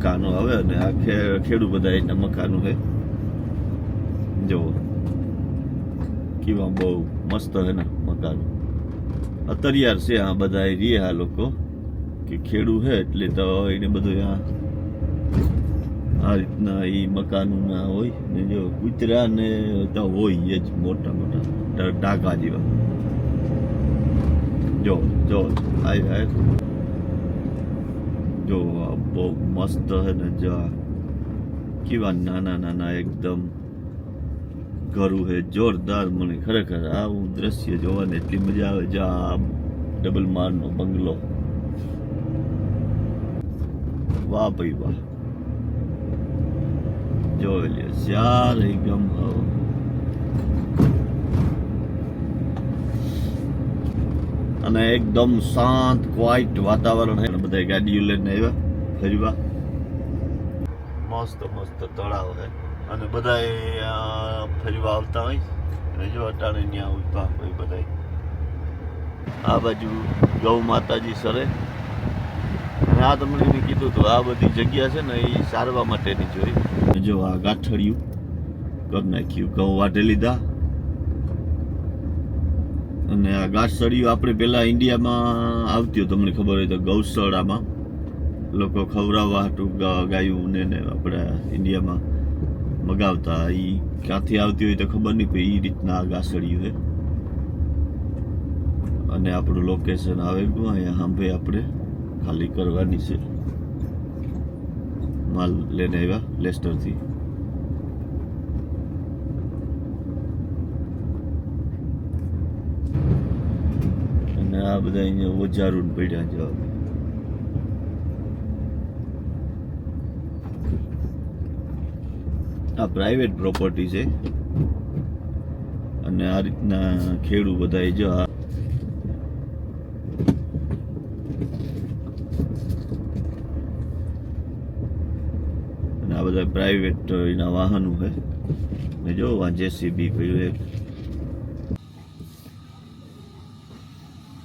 મકાનો. આવે અને આ ખે- ખેડૂ બધા એના મકાનો છે જો કેવા બહુ મસ્ત હે ને મકાનો. અતરિયાર છે આ બધા રે આ લોકો, કે ખેડૂ હે એટલે તો એને બધું આ આ રીતના એ મકાનોના હોય ને જો કૂતરા ને તો હોય એ જ મોટા મોટા ટાંકા જેવા. જો જો આય. જો બહુ મસ્ત હે ને જો કેવા નાના નાના એકદમ ઘરું હે, જોરદાર મને ખરેખર આવું દ્રશ્ય જોવાની એટલી મજા આવે જો આ ડબલ મારનો બંગલો. વાહ ભાઈ વાહ. જોઈ લે, સારે એકદમ અને એકદમ શાંત ક્વાઇટ વાતાવરણ બધા ગાડીઓ લઈને આવ્યા ફરવા મસ્ત મસ્ત તળાવ છે. અને બધા ફરવા આવતા હોય. અને જો અટાણે ત્યાં ઊભા હોય બધા આ બાજુ ગૌ માતાજી સરે. અને આ તમને કીધું હતું આ બધી જગ્યા છે ને એ સારવા માટેની જોઈ જો આ ગાંઠડિયું કરી નાખ્યું ઘઉં વાઢી લીધા. અને આ ગાંઠસળિયું આપણે પહેલાં ઇન્ડિયામાં આવતી હોય તમને ખબર હોય તો ગૌશાળામાં. લોકો ખવડાવવા હાટું ગાયું ને ને આપણે ઇન્ડિયામાં મગાવતા. એ ક્યાંથી આવતી હોય તો ખબર નહીં, પણ એ રીતના ગાસડિયું છે. અને આપણું લોકેશન આવે ગયું, અહીંયા હાંભે આપણે. ખાલી કરવાની છે. માલ લઈને આવ્યા, લેસ્ટરથી અને આ બધા અહીંયા ઓજારું પડ્યા જવાબ આ પ્રાઇવેટ પ્રોપર્ટી છે. અને આ રીતના ખેડૂ બધા જો આ આ બધા પ્રાઇવેટ એના વાહનો છે. ને જો આ જેસીબી કયું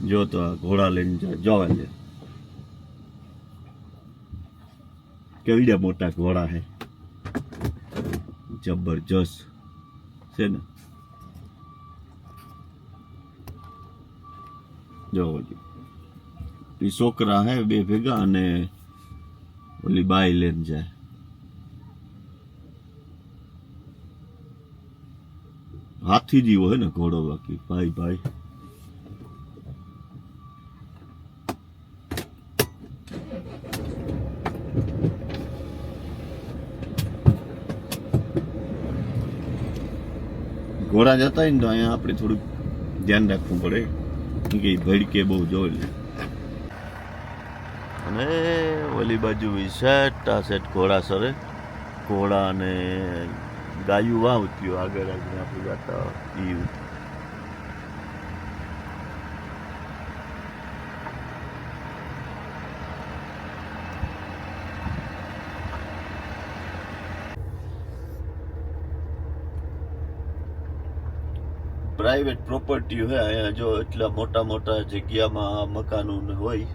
જો તો આ ઘોડા લઈને જોવા લે કેવડા મોટા ઘોડા હે? જબરજસ્ત. છે ને? જો એ છોકરા હે બે ભેગા અને ઓલી બાઈ લઈને જાય. હાથી જેવો હે ને ઘોડો બાકી. ભાઈ ભાઈ. ઘોડા જતા ને તો અહીંયા આપણે થોડુંક ધ્યાન રાખવું પડે. કે ભડકે બહુ જોઈ અને ઓલી બાજુ સેટ આ સેટ ઘોડા સરે. ઘોડા અને ગાયું વાવતી આગળ આગળ આપણે જતા ઈ પ્રાઇવેટ પ્રોપર્ટી હોય જો એટલા મોટા મોટા જગ્યામાં મકાનો ને હોય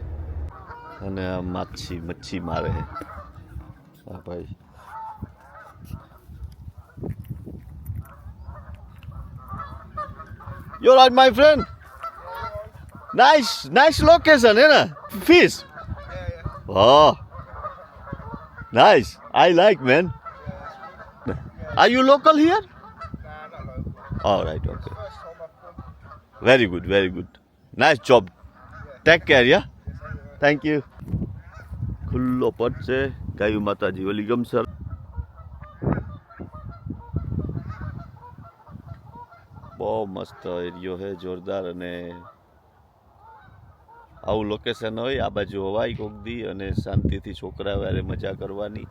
અને આ માછી મચ્છી મારે હા ભાઈ You're right, my friend. Nice, nice location, है ना? Fish. Oh, nice. I like, man. Are you local here? All right, okay. Very good, very good. Nice job. Take care, yeah? Thank you. ખુલ્લો પટ છે ગાયું માતાજી ઓલી ગમસર બહુ મસ્ત એરિયો છે જોરદાર અને આવું લોકેશન હોય આ બાજુ હવાઈ કોક દી અને શાંતિથી છોકરા વારે મજા કરવાની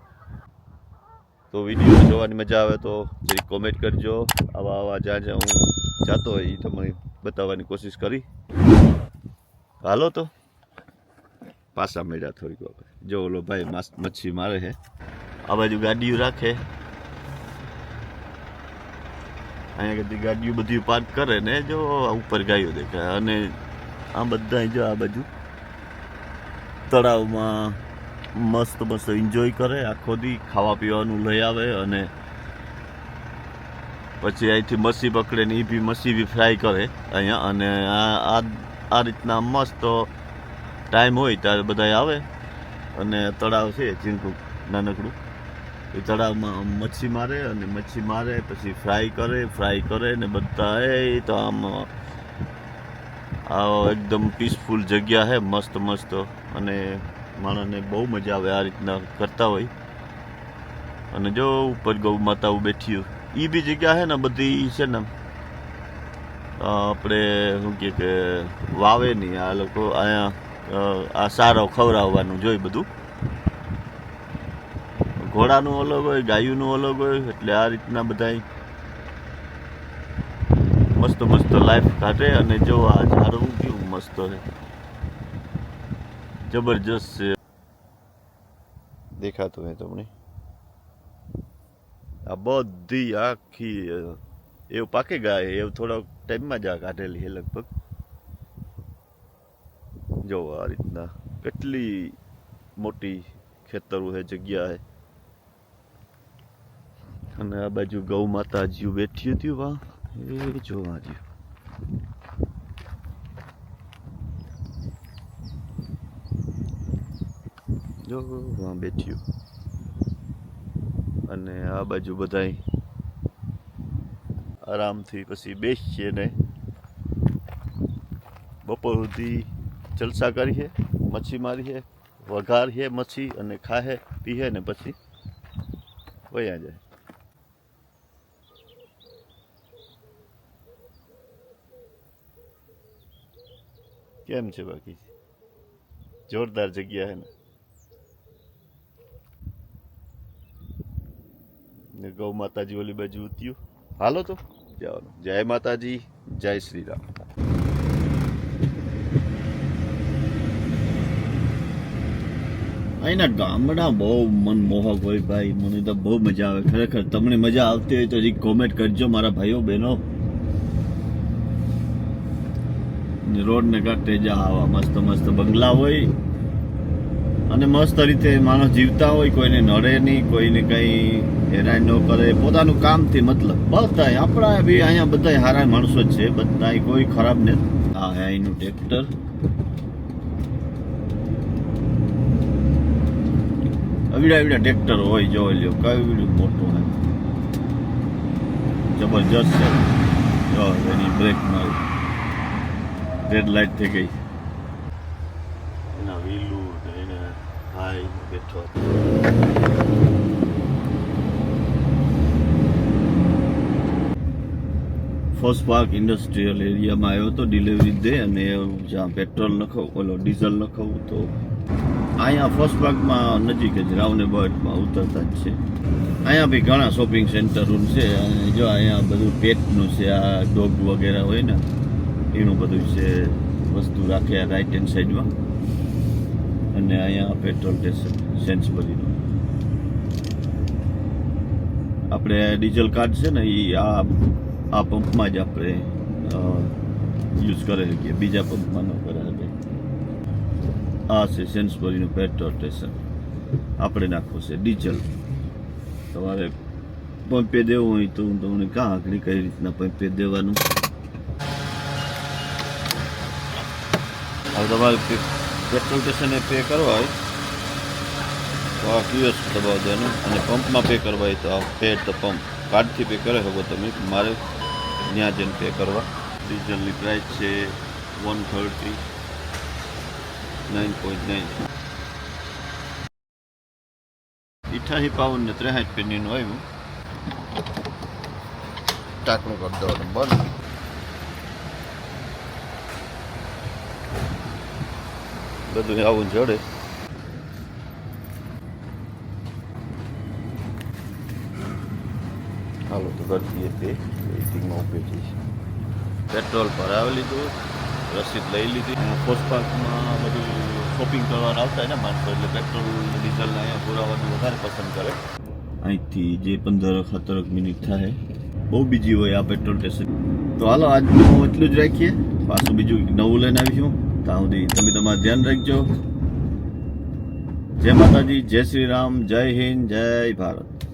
તો વીડિયો જોવાની મજા આવે તો જરી કોમેન્ટ કરજો આવા આવા જ્યાં જ્યાં હું જાતો હોય એ તમને બતાવવાની કોશિશ કરી. હાલો તો. પાછા મળ્યા થોડીક વખત. જો ઓલો ભાઈ મચ્છી મારે છે. આ બાજુ ગાડીઓ રાખે. અહીંયા બધી ગાડીઓ બધી પાર્ક કરે ને, જો ઉપર ગાયો દેખાય. અને આ બધા જો આ બાજુ તળાવમાં મસ્ત મસ્ત એન્જોય કરે. આખો દી ખાવા પીવાનું લઈ આવે અને પછી અહીંથી મચ્છી પકડે ને એ બી મસી બી ફ્રાય કરે અહીંયા અને આ આ રીતના મસ્ત ટાઈમ હોય ત્યારે બધા આવે. અને તળાવ છે ચીનકુક નાનકડું. એ તળાવમાં મચ્છી મારે અને મચ્છી મારે, પછી ફ્રાય કરે ફ્રાય કરે ને બધા એ તો આમ, આ એકદમ પીસફુલ જગ્યા છે મસ્ત મસ્ત. અને માણસને બહુ મજા આવે આ રીતના કરતા હોય. અને જો ઉપર ગૌ માતાઓ બેઠી હોય. એ બી જગ્યા છે ને બધી છે ને આપણે શું કહે કે વાવે નહીં આ લોકો અહીંયા આ સારો ખવડાવવાનું જોઈ બધું. ઘોડાનું અલગ હોય, ગાયુંનું અલગ હોય, એટલે આ રીતના બધા મસ્ત મસ્ત લાઈફ કાઢે અને જો આ ઝાડવું કેવું મસ્ત છે. જબરજસ્ત છે. દેખાતું હોય તમને? આ બધી આખી એવું પાકે ગાય એવું થોડોક ટાઈમમાં જ આ કાઢેલી છે લગભગ. જો આ રીતના કેટલી મોટી ખેતરો છે, જગ્યા છે. અને આ બાજુ ગૌ માતાજી બેઠી હતી વા એ જોવા જ્યું જો બેઠ્યું અને આ બાજુ બધાય આરામથી પછી બેસીએ ને બપોર સુધી જલસા કરીએ, મચ્છી મારીએ, વઘારીએ મચ્છી અને ખાહે પીએ ને પછી વયા જાય. કેમ છે બાકી? જોરદાર જગ્યા હે ને. ગૌ માતાજી ઓલી બાજુ ઉત્યું હાલો તો, જવાનું. જય માતાજી, જય શ્રી રામ અહીંના ગામડા બહુ મનમોહક હોય ભાઈ. મને તો બહુ મજા આવે. ખરેખર તમને મજા આવતી હોય તો હજી કોમેન્ટ કરજો મારા ભાઈઓ, બહેનો. રોડ ને કાંઠે જા મસ્ત મસ્ત બંગલા હોય. અને મસ્ત રીતે માણસ જીવતા હોય, કોઈને નડે નહીં, કોઈને કંઈ હેરાન ન કરે. પોતાનું કામથી મતલબ. બધા આપણા બી અહીંયા બધા સારા માણસો જ છે. બધા કોઈ ખરાબ નથી હે અહીંનું ટ્રેક્ટર અવીડા અવીડા ટ્રેક્ટર હોય, જોઈ લ્યો કયું મોટું હોય જબરજસ્ત છે. જો, એની બ્રેક મારી. રેડ લાઈટ થઈ ગઈ એના વ્હીલું ને એને ભાઈ બેઠો ફર્સ્ટ પાર્ક ઇન્ડસ્ટ્રીયલ એરિયામાં આવ્યો હતો ડિલિવરી દે અને જ્યાં પેટ્રોલ નખાવું, ઓલો ડીઝલ નખાવું તો અહીંયા ફર્સ્ટ પાર્કમાં નજીક જ રાવને બર્ડમાં ઉતરતા જ છે. અહીંયા બી ઘણા શોપિંગ સેન્ટરો છે. અને જો અહીંયા બધું પેટનું છે, આ ડોગ વગેરે હોય ને, એનું બધું છે, વસ્તુ રાખે રાઈટ હેન્ડ સાઈડમાં અને અહીંયા પેટ્રોલ સ્ટેશન સેન્સબરીનું આપણે ડીઝલ કાર્ડ છે ને એ આ આ પંપમાં જ આપણે યુઝ કરે શકીએ બીજા પંપમાં ન કરે શકીએ આ છે સેન્સબરીનું પેટ્રોલ સ્ટેશન આપણે નાખવું છે ડીઝલ તમારે પંપે દેવું હોય તો હું તમને કાં આંકડી કઈ રીતના પંપે દેવાનું? હવે તમારે પેટ્રોલ સ્ટેશને પે કરવા હોય. તો આ કિયોસ્ક દબાવી દેવાનું અને પંપમાં પે કરવા હોય તો આ પે ધ પંપ. કાર્ડથી પે કરી શકો તમે મારે ત્યાં જઈને પે કરવા. ડીઝલની પ્રાઇસ છે one thirty nine point nine અઠ્યાસી પાવન ને ત્રેસઠ પેનીનું આવ્યું ટાંકણું કરી દેવાનું બંધ. બધું આવું જડે. હાલો તો વેઇટિંગમાં ઊભી છે પેટ્રોલ ભરાવી લીધું, રસીદ લઈ લીધી. પોસ્ટપાર્કમાં બધું શોપિંગ કરવાના આવતા હોય ને માણસો, એટલે પેટ્રોલ ડીઝલ અહીંયા પુરાવાનું વધારે પસંદ કરે. અહીંથી જે પંદર સત્તરક મિનિટ થાય, બહુ બીજી હોય આ પેટ્રોલ સ્ટેશન. તો હાલો, આજનું એટલું જ રાખીએ. પાછું બીજું નવું લઈને આવીશું. ત્યાં સુધી તમે તમારું ધ્યાન રાખજો. જય માતાજી, જય શ્રી રામ, જય હિન્દ, જય ભારત.